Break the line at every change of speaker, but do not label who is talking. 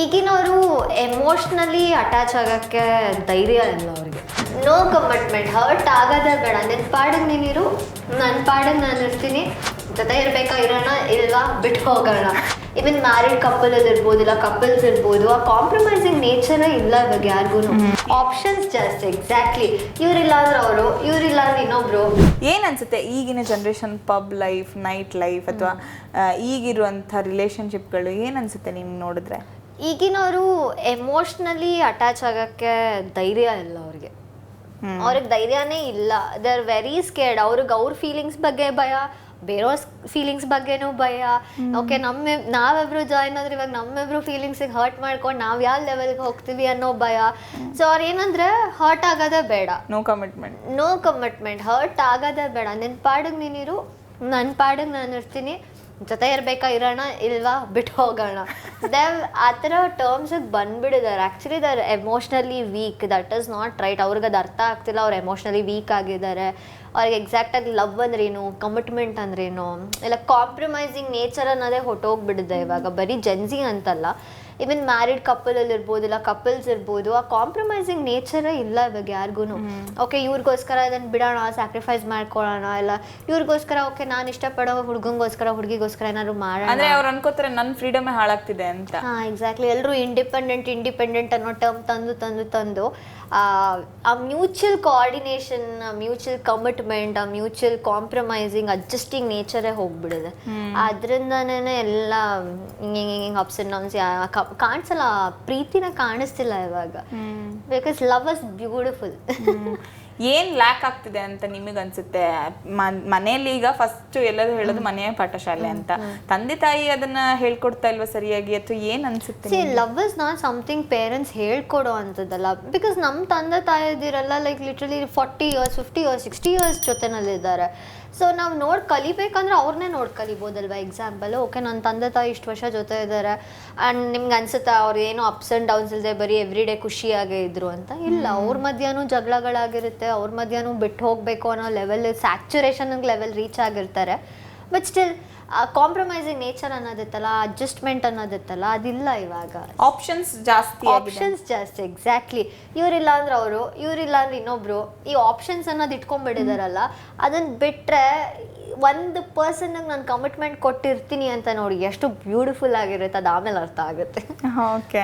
ಈಗಿನವರು emotionally attach ಆಗೋಕ್ಕೆ ಧೈರ್ಯ ಇಲ್ಲ ಅವ್ರಿಗೆ. ನೋ ಕಮಿಟ್ಮೆಂಟ್ ಹರ್ಟ್ ಆಗೋದೇ ಬೇಡ. ನಿನ್ನ ಪಾಡಿಗೆ ನೀನಿರು ನನ್ನ ಪಾಡಿಗೆ ನಾನು ಇರ್ತೀನಿ ಜೊತೆ ಇರಬೇಕಾ ಇರೋಣ ಇಲ್ವಾ ಬಿಟ್ಟು ಹೋಗೋಣ. ಇವನ್ ಮ್ಯಾರಿಡ್ ಕಪಲ್ ಇರ್ಬೋದು ಇಲ್ಲ ಕಪಲ್ಸ್ ಇರ್ಬೋದು ಆ ಕಾಂಪ್ರಮೈಸಿಂಗ್ ನೇಚರ್ ಇಲ್ಲ ಇವಾಗ ಯಾರಿಗೂ ಆಪ್ಷನ್ಸ್ ಜಾಸ್ತಿ ಎಕ್ಸಾಕ್ಟ್ಲಿ ಇವ್ರಿಲ್ಲ ಅಂದ್ರೆ ಅವರು ಇವ್ರಿಲ್ಲ ಅಂದ್ರೆ ಇನ್ನೊಬ್ರು.
ಏನ್ ಅನ್ಸುತ್ತೆ? ಈಗಿನ generation pub life night life ಅಥವಾ ಈಗಿರುವಂಥ ರಿಲೇಶನ್ಶಿಪ್ಗಳು ಏನ್ ಅನ್ಸುತ್ತೆ ನಿಮ್ಗೆ ನೋಡಿದ್ರೆ?
ಈಗಿನವರು ಎಮೋಷ್ನಲಿ ಅಟ್ಯಾಚ್ ಆಗೋಕ್ಕೆ ಧೈರ್ಯ ಇಲ್ಲ ಅವ್ರಿಗೆ. ಅವ್ರಿಗೆ ಧೈರ್ಯನೇ ಇಲ್ಲ. ದೇ ಆರ್ ವೆರಿ ಸ್ಕೇರ್ಡ್ ಅವ್ರಿಗೆ ಅವ್ರ ಫೀಲಿಂಗ್ಸ್ ಬಗ್ಗೆ ಭಯ ಬೇರೆಯವ್ರ ಫೀಲಿಂಗ್ಸ್ ಬಗ್ಗೆನೂ ಭಯ. ಓಕೆ ನಮ್ಮ ನಾವೆಬ್ರು ಜಾಯ್ನ್ ಆದ್ರೆ ಇವಾಗ ನಮ್ಮೆಬ್ರು ಫೀಲಿಂಗ್ಸಿಗೆ ಹರ್ಟ್ ಮಾಡ್ಕೊಂಡು ನಾವು ಯಾವ ಲೆವೆಲ್ಗೆ ಹೋಗ್ತೀವಿ ಅನ್ನೋ ಭಯ. ಸೊ ಅವ್ರು ಏನಂದ್ರೆ ಹರ್ಟ್ ಆಗೋದೇ ಬೇಡ.
No commitment
no commitment hurt ಆಗೋದೇ ಬೇಡ. ನಿನ್ನ ಪಾಡಿಗೆ ನೀನಿರು ನನ್ನ ಪಾಡಿಗೆ ನಾನು ಇರ್ತೀನಿ ಜೊತೆ ಇರಬೇಕಾ ಇರೋಣ ಇಲ್ವಾ? ಬಿಟ್ಟು ಹೋಗೋಣ. ದೇವ್ ಆ ಥರ ಟರ್ಮ್ಸಿಗೆ ಬಂದ್ಬಿಡಿದಾರೆ actually they're emotionally weak that is not right ಅವ್ರಿಗೆ ಅದು ಅರ್ಥ ಆಗ್ತಿಲ್ಲ. ಅವ್ರು ಎಮೋಷ್ನಲಿ ವೀಕ್ ಆಗಿದ್ದಾರೆ. ಅವ್ರಿಗೆ ಎಕ್ಸಾಕ್ಟಾಗಿ ಲವ್ ಅಂದ್ರೇನು ಕಮಿಟ್ಮೆಂಟ್ ಅಂದ್ರೇನು ಇಲ್ಲ ಕಾಂಪ್ರಮೈಸಿಂಗ್ ನೇಚರ್ ಅನ್ನೋದೇ ಹೊಟ್ಟೋಗ್ಬಿಡಿದೆ ಇವಾಗ. ಬರೀ ಜೆನ್ಸಿ ಅಂತಲ್ಲ. ಇವನ್ ಮ್ಯಾರಿಡ್ ಅಲ್ಲಿ ಇರ್ಬೋದು ಇಲ್ಲ ಕಪಲ್ಸ್ ಇರ್ಬೋದು ಆ ಕಾಂಪ್ರಮೈಸಿಂಗ್ ನೇಚರೇ ಇಲ್ಲ ಇವಾಗ ಯಾರಿಗೂ ಓಕೆ ಇವ್ರಿಗೋಸ್ಕರ ಅದನ್ನ ಬಿಡೋಣ ಸ್ಯಾಕ್ರಿಫೈಸ್ ಮಾಡ್ಕೊಳ್ಳೋಣ ಇಲ್ಲ ಇವ್ರಿಗೋಸ್ಕರ ಓಕೆ ನಾನು ಇಷ್ಟಪಡೋ ಹುಡುಗಂಗೋಸ್ಕರ ಹುಡುಗಿಗೋಸ್ಕರ ಏನಾದ್ರು ಮಾಡೋಣ.
ಅಂದ್ರೆ ಅವ್ರು ಅನ್ಕೋತಾರೆ ನನ್ನ ಫ್ರೀಡಮ್ ಹಾಳಾಗ್ತಿದೆ ಅಂತ.
ಹಾ ಎಕ್ಸಾಕ್ಟ್ಲಿ ಎಲ್ಲರೂ ಇಂಡಿಪೆಂಡೆಂಟ್ ಇಂಡಿಪೆಂಡೆಂಟ್ ಅನ್ನೋ ಟರ್ಮ್ ತಂದು ತಂದು ತಂದು ಆ, ಆ ಮ್ಯೂಚುವಲ್ ಕೋಆರ್ಡಿನೇಷನ್ ಮ್ಯೂಚುವಲ್ ಕಮಿಟ್ಮೆಂಟ್ ಆ ಮ್ಯೂಚುವಲ್ ಕಾಂಪ್ರಮೈಸಿಂಗ್ ಅಡ್ಜಸ್ಟಿಂಗ್ ನೇಚರೇ ಹೋಗ್ಬಿಡಿದೆ ಅದರಿಂದನೇ ಎಲ್ಲ ಹಿಂಗೆ ಹಿಂಗೆ ಅಪ್ಸ್ ಅಂಡ್ ಡೌನ್ಸ್ ಕಾಣಿಸಲ್ಲ ಪ್ರೀತಿನ ಕಾಣಿಸ್ತಿಲ್ಲ ಇವಾಗ. ಬಿಕಾಸ್ ಲವ್ ಇಸ್ ಬ್ಯೂಟಿಫುಲ್
ಏನು ಲ್ಯಾಕ್ ಆಗ್ತಿದೆ ಅಂತ ನಿಮಗೆ ಅನ್ಸುತ್ತೆ? ಮನೆಯಲ್ಲಿ ಈಗ ಫಸ್ಟ್ ಎಲ್ಲರೂ ಹೇಳೋದು ಮನೆಯ ಪಾಠಶಾಲೆ ಅಂತ. ತಂದೆ ತಾಯಿ ಅದನ್ನ ಹೇಳ್ಕೊಡ್ತಾ ಇಲ್ವಾ ಸರಿಯಾಗಿ? ಅಥವಾ ಏನ್ ಅನ್ಸುತ್ತೆ
love is not something parents ಹೇಳ್ಕೊಡೋ ಅಂಥದ್ದಲ್ಲ. ಬಿಕಾಸ್ ನಮ್ಮ ತಂದೆ ತಾಯಿ ಇದಿರಲ್ಲ like literally forty years fifty years sixty years ಜೊತೆನಲ್ಲಿದ್ದಾರೆ. So ನಾವು ನೋಡಿ ಕಲಿಬೇಕಂದ್ರೆ ಅವ್ರನ್ನೇ ನೋಡಿ ಕಲಿಬೋದಲ್ವಾ ಎಕ್ಸಾಂಪಲ್ ಓಕೆ ನನ್ನ ತಂದೆ ತಾಯಿ ಇಷ್ಟು ವರ್ಷ ಜೊತೆ ಇದ್ದಾರೆ ಆ್ಯಂಡ್ ನಿಮ್ಗೆ ಅನ್ಸುತ್ತಾ ಅವ್ರು ಏನು ಅಪ್ಸ್ ಆ್ಯಂಡ್ ಡೌನ್ಸ್ ಇಲ್ಲದೆ ಬರೀ ಎವ್ರಿ ಡೇ ಖುಷಿಯಾಗೇ ಇದ್ರು ಅಂತ? ಇಲ್ಲ ಅವ್ರ ಮಧ್ಯಾಹ್ನ ಜಗಳಗಳಾಗಿರುತ್ತೆ. ಅವ್ರ ಮಧ್ಯಾಹ್ನ ಬಿಟ್ಟು ಹೋಗಬೇಕು ಅನ್ನೋ ಲೆವೆಲ್ ಸ್ಯಾಚುರೇಷನ್ ಲೆವೆಲ್ ರೀಚ್ ಆಗಿರ್ತಾರೆ. ಬಟ್ ಸ್ಟಿಲ್ ಕಾಂಪ್ರಮೈಸಿಂಗ್ ನೇಚರ್ ಅನ್ನೋದಿತ್ತಲ್ಲ ಅಡ್ಜಸ್ಟ್ಮೆಂಟ್ ಅನ್ನೋದಿತ್ತಲ್ಲ ಅದಿಲ್ಲ ಇವಾಗ.
ಆಪ್ಷನ್ಸ್ ಜಾಸ್ತಿ
ಆಪ್ಷನ್ಸ್ ಜಾಸ್ತಿ ಎಕ್ಸಾಕ್ಟ್ಲಿ ಇವರಿಲ್ಲ ಅಂದ್ರೆ ಅವರು ಇವರಿಲ್ಲ ಅಂದ್ರೆ ಇನ್ನೊಬ್ರು ಈ ಆಪ್ಷನ್ಸ್ ಅನ್ನೋದು ಇಟ್ಕೊಂಡ್ಬಿಟ್ಟಿದಾರಲ್ಲ ಅದನ್ನ ಬಿಟ್ರೆ ಒಂದು ಪರ್ಸನ್ಗೆ ನಾನು ಕಮಿಟ್ಮೆಂಟ್ ಕೊಟ್ಟಿರ್ತೀನಿ ಅಂತ ನೋಡಿ ಎಷ್ಟು ಬ್ಯೂಟಿಫುಲ್ ಆಗಿರುತ್ತೆ ಅದು ಆಮೇಲೆ ಅರ್ಥ ಆಗುತ್ತೆ.
ಓಕೆ